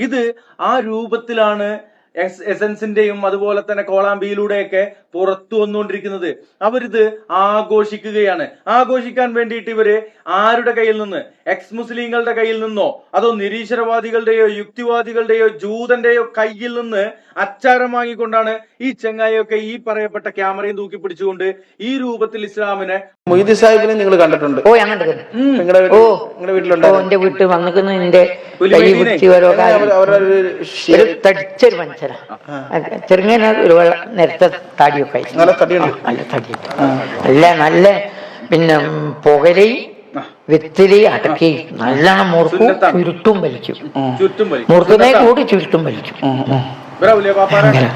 ഇത് ആ രൂപത്തിലാണ് എസ് എസൻസിന്റെയും അതുപോലെ തന്നെ കോളാമ്പിയിലൂടെയൊക്കെ പുറത്തു വന്നുകൊണ്ടിരിക്കുന്നത്. അവരിത് ആഘോഷിക്കുകയാണ്. ആഘോഷിക്കാൻ വേണ്ടിയിട്ട് ഇവർ ആരുടെ കയ്യിൽ നിന്ന്? എക്സ് മുസ്ലിങ്ങളുടെ കയ്യിൽ നിന്നോ? അതോ നിരീശ്വരവാദികളുടെയോ യുക്തിവാദികളുടെയോ ജൂതന്റെയോ കയ്യിൽ നിന്ന് അച്ചാരം വാങ്ങിക്കൊണ്ടാണ് ഈ ചെങ്ങായൊക്കെ ഈ പറയപ്പെട്ട ക്യാമറയും തൂക്കി പിടിച്ചുകൊണ്ട് ഈ രൂപത്തിൽ ഇസ്ലാമിനെ മൊയ്തി സാഹിബിനെ നിങ്ങൾ കണ്ടിട്ടുണ്ട്. ഓ ഞാൻ കണ്ടിട്ടുണ്ട്. നിങ്ങളുടെ ഓ. നിങ്ങളുടെ ഓ വീട്ടിലുണ്ടായിരുന്നു എന്റെ വീട്ടിൽ വന്നിക്കുന്ന എന്റെ കൈ പിടിച്ച് ഓരോ കാര്യം. തടിച്ചൊരു മനുഷ്യരാ. ചെറുങ്ങനെ ഒരു വെള്ള നേരത്തെ തടിയൊക്കെ ആയി. നല്ല തടിയുണ്ട്. നല്ല തടിയുണ്ട്. നല്ല നല്ല പിന്നെ പുകലേ വെത്തിലി അടക്കി നല്ലോണം മുറുക്കും. ചുരുട്ടും വലിക്കും. മുറുക്കുന്ന കൂടി ചുരുട്ടും വലിക്കും. അങ്ങനെ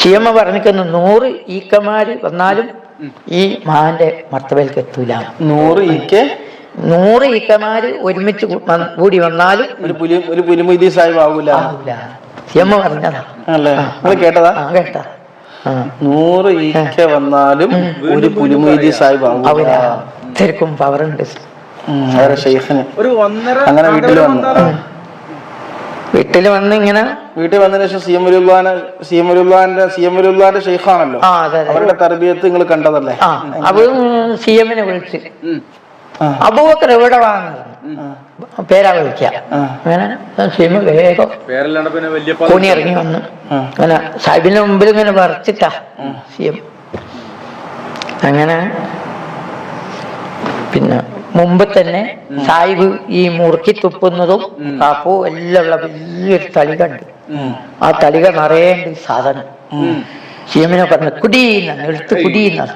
ചീയമ്മ പറഞ്ഞിരിക്കുന്ന നൂറ് ഈക്കമാര് വന്നാലും ഈ മഹാന്റെ മർത്തബയിലേക്ക് എത്തൂല. നൂറ് ഇക്കെ നൂറ് ഈക്കമാര് ഒരുമിച്ച് കൂടി വന്നാലും ഒരു പുലി ഒരു സാഹിബ് ആവൂല. ചീയമ്മ പറഞ്ഞതാ. അല്ലേ കേട്ടതാ? കേട്ടാ. നൂറ് ഈക്ക വന്നാലും ഒരു പുലിമൊയ്തി സാഹിബ് ആവൂല. തിരക്കും പവറുണ്ട് അങ്ങനെ വീട്ടിൽ വന്നു. വീട്ടിൽ വന്ന് ഇങ്ങനെ വീട്ടിൽ വന്നതിന് ശേഷം സി എം ഉലുല്ലാനെ സി എം ഉലുല്ലാന്റെ സി എം ഉലുല്ലാന്റെ ഷെയ്ഖാണല്ലോ. ആ അതെ അതെ. അവരുടെ തർബീയത്ത് നിങ്ങൾ കണ്ടതല്ലേ? ആ സി എമ്മിനെ വിളിച്ച് ഉം. ആ. അബൂബക്കർ എവിടെ വാങ്ങുന്നത് പേരാ വിളിക്കണി അങ്ങനെ സി എം വേഗം പേരല്ലാണ്ട് പിന്നെ വലിയ കോണി ഇറങ്ങി വന്നു. അങ്ങനെ സാഹിബിന്റെ മുമ്പിൽ ഇങ്ങനെ വറച്ചിട്ടാ സി എം. അങ്ങനെ പിന്നെ മുമ്പ് തന്നെ സായിബ് ഈ മുറുക്കി തുപ്പുന്നതും കാപ്പൂ എല്ലാം ഉള്ള വലിയൊരു തളിക ഉണ്ട്. ആ തളിക നിറയേണ്ട സാധനം. സി പറഞ്ഞ കുടീന്നാണ് എടുത്ത് കുടീന്നാണ്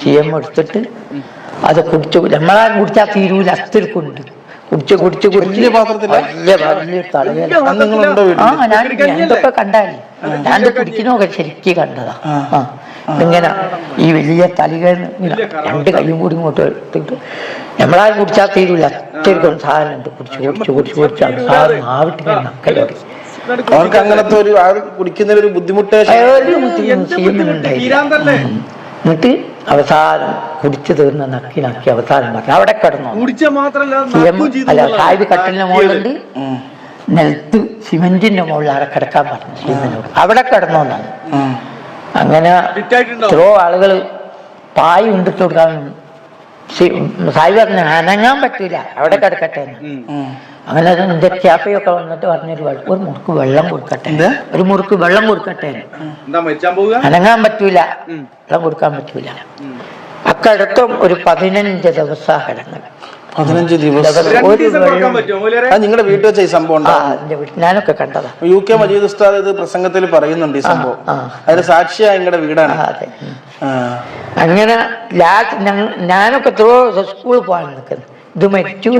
സി എം എടുത്തിട്ട് അത് കുടിച്ചു. നമ്മളാരും കുടിച്ചാൽ തീരൂല. അത്തിരിക്കുണ്ട് കുടിച്ച് കുടിച്ച് കുടിച്ച്. വലിയ പാത്രത്തിലാ? വലിയ വലിയൊരു തളിക അന്ന് നിങ്ങളുണ്ടോ ആ വീട്ടിൽ ഞാൻ എന്തൊക്കെ കണ്ടാലേ. ഞാൻ കുടിക്കുന്നൊക്കെ ശരിക്കും കണ്ടതാ. ആ ഇങ്ങനെ ഈ വലിയ തലികൾ രണ്ട് കൈയും കൂടി ഇങ്ങോട്ട് എടുത്തിട്ട് നമ്മളാരും കുടിച്ചാൽ തീരൂല. അത്രയ്ക്കും സാധനം ഉണ്ട്. കുടിച്ച് കുടിച്ച് കുടിച്ച് കുടിച്ച്. അവസാനം ആവിട്ട് നക്കലോടി അവർക്ക് അങ്ങനത്തെ ഒരു ആ കുടിക്കുന്നതിൽ ഒരു ബുദ്ധിമുട്ട് തീരാന്തല്ലേ എന്നിട്ട് അവസാനം കുടിച്ചു തീർന്ന് നക്കി നക്കി അവസാനം പറഞ്ഞു അവിടെ കിടന്നു. അല്ല. സാഹിബ് കട്ടിലിന്റെ മുകളിലുണ്ട്. നിലത്ത് സിമെന്റിന്റെ മുകളിൽ അവിടെ കിടക്കാൻ പറഞ്ഞു. അവിടെ കിടന്നു എന്നാണ് അങ്ങനെ? എത്രയോ ആളുകൾ പായ് ഉണ്ടിട്ട് കൊടുക്കാൻ സാഹിബ് പറഞ്ഞു അനങ്ങാൻ പറ്റൂല. അവിടെ കിടക്കട്ടെ എന്ന്. അങ്ങനെ എന്റെ ക്യാഫയൊക്കെ വന്നിട്ട് പറഞ്ഞൊരു വെള്ളം ഒരു മുറുക്ക് വെള്ളം കൊടുക്കട്ടെ. ഒരു മുറുക്ക് വെള്ളം കൊടുക്കട്ടെ. അനങ്ങാൻ പറ്റൂല. വെള്ളം കൊടുക്കാൻ പറ്റൂല. അക്കടത്തും ഒരു പതിനഞ്ച് ദിവസം. കിടന്നത് പതിനഞ്ച് ദിവസം നിങ്ങളുടെ വീട്ടിൽ വെച്ച ഈ സംഭവം ഞാനൊക്കെ കണ്ടതാ. യു കെ മജീദ് ഉസ്താദ് ഇത് പ്രസംഗത്തിൽ പറയുന്നുണ്ട് ഈ സംഭവം. അതിന് സാക്ഷിയായ നിങ്ങളുടെ വീടാണ്. അതെ. അങ്ങനെ ഞാനൊക്കെ എത്രയോ സ്കൂളിൽ പോകാൻ നിൽക്കുന്നത് ഇത് മരിച്ചു?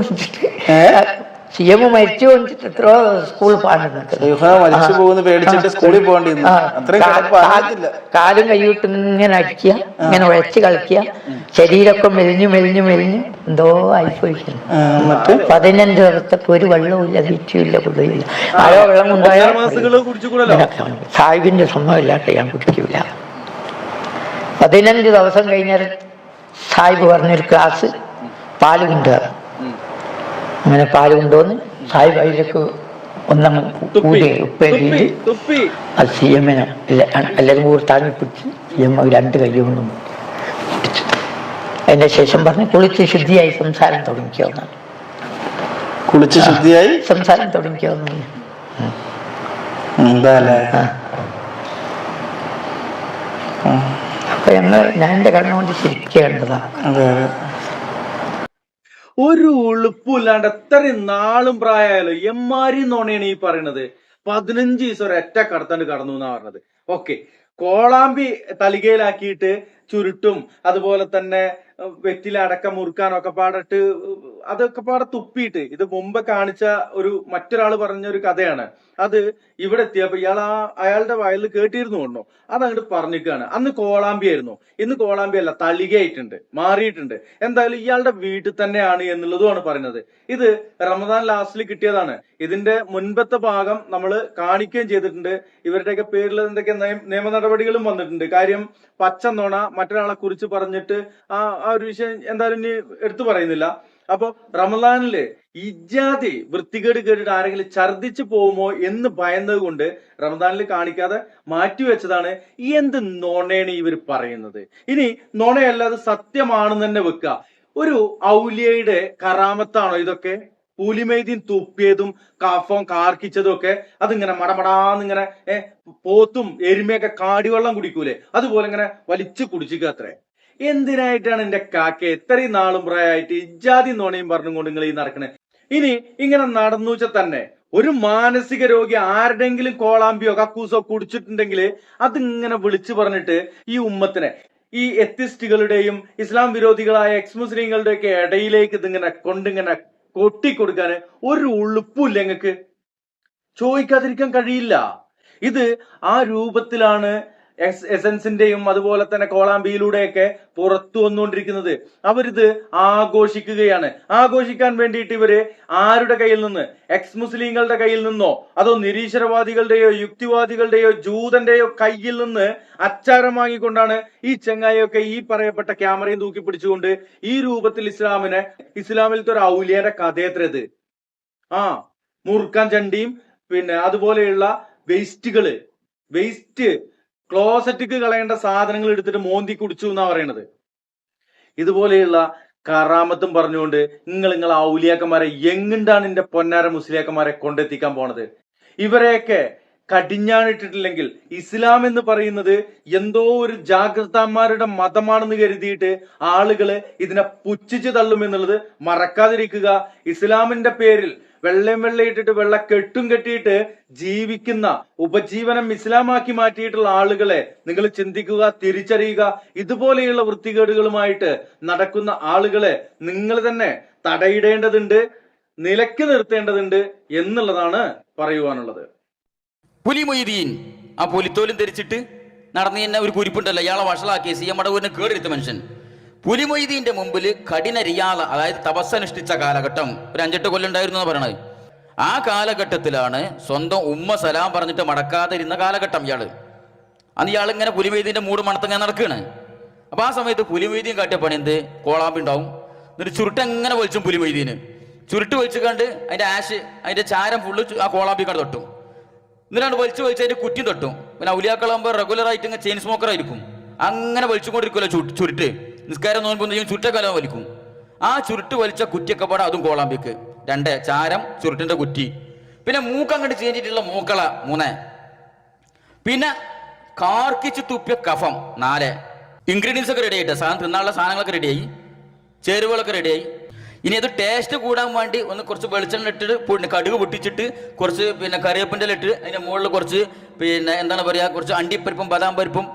സി എം മരിച്ചു വെച്ചിട്ട് എത്രയോ സ്കൂളിൽ കാ- കാലും കൈവിട്ട് ഇങ്ങനെ അടിക്കുക ഇങ്ങനെ ഉഴച്ച് കളിക്കുക. ശരീരമൊക്കെ മെലിഞ്ഞു മെലിഞ്ഞു മെലിഞ്ഞു. എന്തോ ആയിപ്പോയിരിക്കുന്നു. പതിനഞ്ച് ദിവസത്തേക്ക് ഒരു വെള്ളവുമില്ല തീറ്റയുമില്ല കുടിയില്ല ആരോ വെള്ളം കൊണ്ടുപോയാൽ സാഹിബിന്റെ സമ്മതമില്ലാണ്ട് ഞാൻ കുടിക്കില്ല പതിനഞ്ച് ദിവസം കഴിഞ്ഞാൽ സാഹിബ് പറഞ്ഞൊരു ക്ലാസ് പാൽ കൊണ്ടുവരണം. അങ്ങനെ പാൽ കൊണ്ടുവന്ന് സാഹിബ് അതിലേക്ക് ഒന്നങ്ങ് കൂടി ഉപ്പേരി അത് സി എമ്മിനെ എല്ലാവരും കൂടി താങ്ങി പിടിച്ച് സി എം രണ്ട് കൈ കൊണ്ടും പിടിച്ചു അതിന്റെ ശേഷം പറഞ്ഞ് കുളിച്ച് ശുദ്ധിയായി സംസാരം തുടങ്ങിക്കാവുന്ന കുളിച്ച് ശുദ്ധിയായി? സംസാരം തുടങ്ങിക്കാവുന്ന അപ്പൊ ഞങ്ങൾ ഞാൻ എന്റെ കണ്ണുകൊണ്ട് ശരിക്കേണ്ടതാ ഒരു ഉളുപ്പില്ലാണ്ട് എത്രയും നാളും പ്രായമായാലോ എമ്മാരി നോണയാണ് ഈ പറയണത്. പതിനഞ്ച് ദിവസം ഒരൊറ്റ കടത്തണ്ട് കടന്നു എന്നാ പറഞ്ഞത്. ഓക്കെ. കോളാമ്പി തലികയിലാക്കിയിട്ട് ചുരുട്ടും അതുപോലെ തന്നെ ഏഹ്, വെറ്റില അടക്കം മുറുക്കാനൊക്കെ പാടിട്ട് അതൊക്കെ പാടെ തുപ്പിയിട്ട് ഇത് മുമ്പ് കാണിച്ച ഒരു മറ്റൊരാൾ പറഞ്ഞ ഒരു കഥയാണ്. അത് ഇവിടെ എത്തിയപ്പോ ഇയാൾ ആ അയാളുടെ വയലിൽ കേട്ടിരുന്നു കൊണ്ടോ? അതങ്ങോട്ട് പറഞ്ഞിക്കാണ്. അന്ന് കോളാമ്പി ആയിരുന്നു. ഇന്ന് കോളാമ്പി അല്ല തളികയായിട്ടുണ്ട് മാറിയിട്ടുണ്ട്. എന്തായാലും ഇയാളുടെ വീട്ടിൽ തന്നെയാണ് എന്നുള്ളതുമാണ് പറയുന്നത്. ഇത് റമദാൻ ലാസ്റ്റിൽ കിട്ടിയതാണ്. ഇതിന്റെ മുൻപത്തെ ഭാഗം നമ്മൾ കാണിക്കുകയും ചെയ്തിട്ടുണ്ട്. ഇവരുടെയൊക്കെ പേരിൽ എന്തൊക്കെ നിയ- നിയമ നടപടികളും വന്നിട്ടുണ്ട്. കാര്യം പച്ച നോണ മറ്റൊരാളെ കുറിച്ച് പറഞ്ഞിട്ട് ആ ഒരു വിഷയം എന്തായാലും ഇനി എടുത്തു പറയുന്നില്ല. അപ്പൊ റമദാനിൽ ഇജാതി വൃത്തികേട് കേട്ടിട്ട് ആരെങ്കിലും ഛർദിച്ചു പോകുമോ എന്ന് ഭയന്നത് കൊണ്ട് റമദാനിൽ കാണിക്കാതെ മാറ്റിവെച്ചതാണ് എന്ത് നോണേണ് ഇവർ പറയുന്നത്. ഇനി നോണയല്ലാതെ സത്യമാണെന്ന് തന്നെ വെക്കുക ഒരു ഔലിയയുടെ കറാമത്താണോ ഇതൊക്കെ? പൂലിമൈദീൻ തുപ്പിയതും കഫം കാർക്കിച്ചതും ഒക്കെ അതിങ്ങനെ മടമടാന്നിങ്ങനെ ഏഹ് പോത്തും എരുമയൊക്കെ കാടിവെള്ളം കുടിക്കൂലേ? അതുപോലെ ഇങ്ങനെ വലിച്ചു കുടിച്ചിക്കുക അത്രേ എന്തിനായിട്ടാണ് എന്റെ കാക്ക എത്രയും നാളും പ്രായമായിട്ട് ഇജാതി നോണയും പറഞ്ഞുകൊണ്ട് നിങ്ങൾ ഈ നടക്കണേ? ഇനി ഇങ്ങനെ നടന്നു വെച്ചാൽ തന്നെ ഒരു മാനസിക രോഗി ആരുടെങ്കിലും കോളാമ്പിയോ കക്കൂസോ കുടിച്ചിട്ടുണ്ടെങ്കിൽ അതിങ്ങനെ വിളിച്ചു പറഞ്ഞിട്ട് ഈ ഉമ്മത്തിനെ ഈ എത്തിസ്റ്റുകളുടെയും ഇസ്ലാം വിരോധികളായ എക്സ് മുസ്ലിങ്ങളുടെ ഒക്കെ ഇടയിലേക്ക് ഇതിങ്ങനെ കൊണ്ടിങ്ങനെ കൊട്ടിക്കൊടുക്കാൻ ഒരു ഉളുപ്പില്ല ഞങ്ങൾക്ക് ചോദിക്കാതിരിക്കാൻ കഴിയില്ല. ഇത് ആ രൂപത്തിലാണ് എസ് എസൻസിന്റെയും അതുപോലെ തന്നെ കോളാമ്പിയിലൂടെയൊക്കെ പുറത്തു വന്നുകൊണ്ടിരിക്കുന്നത്. അവരിത് ആഘോഷിക്കുകയാണ്. ആഘോഷിക്കാൻ വേണ്ടിയിട്ട് ഇവർ ആരുടെ കയ്യിൽ നിന്ന്? എക്സ് മുസ്ലിങ്ങളുടെ കയ്യിൽ നിന്നോ? അതോ നിരീശ്വരവാദികളുടെയോ യുക്തിവാദികളുടെയോ ജൂതന്റെയോ കയ്യിൽ നിന്ന് അച്ചാരം വാങ്ങിക്കൊണ്ടാണ് ഈ ചെങ്ങായൊക്കെ ഈ പറയപ്പെട്ട ക്യാമറയും തൂക്കി പിടിച്ചുകൊണ്ട് ഈ രൂപത്തിൽ ഇസ്ലാമിനെ ഇസ്ലാമിലത്തെ ഒരു ഔലിയന്റെ കഥയത്രത് ആ മുറുക്കാൻ ചണ്ടിയും പിന്നെ അതുപോലെയുള്ള വേസ്റ്റുകൾ. വേസ്റ്റ് ക്ലോസറ്റിക്ക് കളയേണ്ട സാധനങ്ങൾ എടുത്തിട്ട് മോന്തി കുടിച്ചു എന്നാ പറയണത്? ഇതുപോലെയുള്ള കറാമത്തും പറഞ്ഞുകൊണ്ട് നിങ്ങൾ നിങ്ങൾ ഔലിയാക്കന്മാരെ എങ്ങുണ്ടാണ് എന്റെ പൊന്നാര മുസ്ലിയാക്കന്മാരെ കൊണ്ടെത്തിക്കാൻ പോണത്? ഇവരെയൊക്കെ കടിഞ്ഞാണിട്ടിട്ടില്ലെങ്കിൽ ഇസ്ലാം എന്ന് പറയുന്നത് എന്തോ ഒരു ജാഗ്രതാന്മാരുടെ മതമാണെന്ന് കരുതിയിട്ട് ആളുകൾ ഇതിനെ പുച്ഛിച്ചു തള്ളുമെന്നുള്ളത് മറക്കാതിരിക്കുക. ഇസ്ലാമിന്റെ പേരിൽ വെള്ളയും വെള്ളയിട്ടിട്ട് വെള്ള കെട്ടും കെട്ടിയിട്ട് ജീവിക്കുന്ന ഉപജീവനം ഇസ്ലാമാക്കി മാറ്റിയിട്ടുള്ള ആളുകളെ നിങ്ങൾ ചിന്തിക്കുക തിരിച്ചറിയുക. ഇതുപോലെയുള്ള വൃത്തികേടുകളുമായിട്ട് നടക്കുന്ന ആളുകളെ നിങ്ങൾ തന്നെ തടയിടേണ്ടതുണ്ട് നിലയ്ക്ക് നിർത്തേണ്ടതുണ്ട് എന്നുള്ളതാണ് പറയുവാനുള്ളത്. പുലി മൊയ്തീൻ ആ പുലിത്തോലും ധരിച്ചിട്ട് നടന്നു തന്നെ ഒരു കുരിപ്പുണ്ടല്ലോ ഇയാളെ വഷളാക്കിയ. സി എം അടവൂരിനെ കേടെടുത്ത മനുഷ്യൻ. പുലി മൊയ്തീന്റെ മുമ്പിൽ കഠിന റിയാള അതായത് തപസ്സനുഷ്ഠിച്ച കാലഘട്ടം. ഒരു അഞ്ചെട്ട് കൊല്ലം ഉണ്ടായിരുന്നു എന്ന് പറയണത്. ആ കാലഘട്ടത്തിലാണ് സ്വന്തം ഉമ്മ സലാം പറഞ്ഞിട്ട് മടക്കാതെ ഇരുന്ന കാലഘട്ടം ഇയാൾ. അന്ന് ഇയാൾ ഇങ്ങനെ പുലിമൊയ്തീന്റെ മൂട് മണത്തങ്ങനെ നടക്കുകയാണ് അപ്പൊ ആ സമയത്ത് പുലിമൊയ്തീൻ കാട്ടിയ പണി എന്ത്? കോളാമ്പി ഉണ്ടാവും. എന്നിട്ട് ചുരുട്ട് എങ്ങനെ വലിച്ചും പുലിമൊയ്തീന്. ചുരുട്ട് വലിച്ചു കണ്ട് അതിന്റെ ആഷ് അതിന്റെ ചാരം ഫുള്ള് ആ കോളാമ്പി കണ്ട് തൊട്ടും. എന്നിട്ടാണ് വലിച്ചു വലിച്ച് അതിന്റെ കുറ്റി തൊട്ടും. പിന്നെ ഔലിയാക്കളാകുമ്പോൾ റെഗുലറായിട്ട് ഇങ്ങനെ ചെയിൻ സ്മോക്കർ ആയിരിക്കും. അങ്ങനെ വലിച്ചുകൊണ്ടിരിക്കുമല്ലോ ചുരുട്ട്. നിസ്കാരം നോക്കുമ്പോൾ ചെയ്യും ചുരുട്ടക്കാലം വലിക്കും. ആ ചുരുട്ട് വലിച്ച കുറ്റിയൊക്കെ പാടെ അതും കോളാമ്പിക്ക് രണ്ട് ചാരം ചുരുട്ടിന്റെ കുറ്റി. പിന്നെ മൂക്കങ്ങോട്ട് ചേഞ്ചിട്ടുള്ള മൂക്കള മൂന്ന്. പിന്നെ കാർക്കിച്ച് തുപ്പിയ കഫം നാല്. ഇൻഗ്രീഡിയൻസ് ഒക്കെ റെഡി ആയിട്ട്? സാധനം തിന്നാനുള്ള സാധനങ്ങളൊക്കെ റെഡിയായി ചേരുവകളൊക്കെ റെഡിയായി ഇനി അത് ടേസ്റ്റ് കൂടാൻ വേണ്ടി ഒന്ന് കുറച്ച് വെളിച്ചെണ്ണ ഇട്ടിട്ട് പിന്നെ കടുക് പൊട്ടിച്ചിട്ട് കുറച്ച് പിന്നെ കറിവേപ്പിന്റെ ഇട്ട് അതിന്റെ മുകളിൽ കുറച്ച് പിന്നെ എന്താണ് പറയുക കുറച്ച് അണ്ടിപ്പരിപ്പും ബദാം പരിപ്പും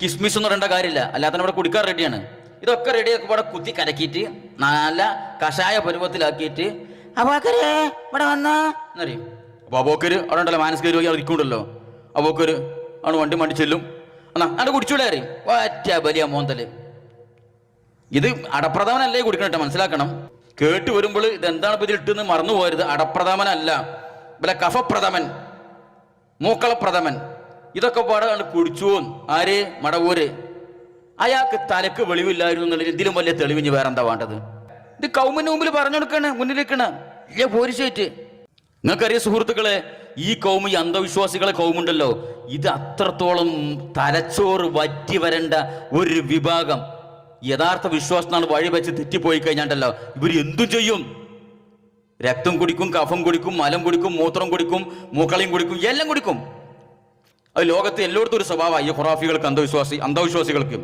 കിസ്മിസ് എന്ന് പറയേണ്ട കാര്യമില്ല. അല്ലാതെ ഇവിടെ കുടിക്കാൻ റെഡിയാണ് ഇതൊക്കെ റെഡിയാക്കി ഇവിടെ കുത്തി കലക്കിയിട്ട് നല്ല കഷായ പരുവത്തിലാക്കിയിട്ട് അബോക്കര് ഇവിടെ വന്നാ. എന്നറിയും. അപ്പൊ അബോക്കര് അവിടെ ഉണ്ടല്ലോ മാനസിക രോഗി അവിടെ ഇരിക്കുന്നുണ്ടല്ലോ. അബോക്കര് ആണ് വണ്ടി മണ്ടി ചെല്ലും. എന്നാ അവിടെ കുടിച്ചൂടെ അറിയും ഒറ്റ വലിയ മോന്തൽ. ഇത് അടപ്രധാനല്ലേ കുടിക്കണം മനസ്സിലാക്കണം. കേട്ട് വരുമ്പോൾ ഇതെന്താണ് ഇപ്പൊ ഇട്ടെന്ന് മറന്നു പോകരുത്. അടപ്രഥമനല്ല. ഇവിടെ കഫപ്രഥമൻ മൂക്കളപ്രഥമൻ. ഇതൊക്കെ പാടാണ് കുടിച്ചു ആര്? മടവൂര്. അയാൾക്ക് തലക്ക് വെളിവില്ലായിരുന്നു എന്നുള്ളത് ഇതിലും വലിയ തെളിവിഞ്ഞ് വേറെന്താ വേണ്ടത്? ഇത് കൗമിന് മുമ്പിൽ പറഞ്ഞു കൊടുക്കണേ മുന്നിലേക്കണ ഇല്ല പോരിശേറ്റ് നിങ്ങൾക്കറിയ സുഹൃത്തുക്കളെ ഈ കൗമ ഈ അന്ധവിശ്വാസികളെ കൗമുണ്ടല്ലോ. ഇത് അത്രത്തോളം തലച്ചോറ് വറ്റി വരേണ്ട ഒരു വിഭാഗം. യഥാർത്ഥ വിശ്വാസത്തിനാണ് വഴി വെച്ച് തെറ്റിപ്പോയി കഴിഞ്ഞാണ്ടല്ലോ. ഇവർ എന്തും ചെയ്യും? രക്തം കുടിക്കും കഫം കുടിക്കും മലം കുടിക്കും മൂത്രം കുടിക്കും മൂക്കളയും കുടിക്കും എല്ലാം കുടിക്കും. അത് ലോകത്തെ എല്ലായിടത്തും ഒരു സ്വഭാവമായി ഈ ഖുറാഫികൾക്ക് അന്ധവിശ്വാസി അന്ധവിശ്വാസികൾക്ക്.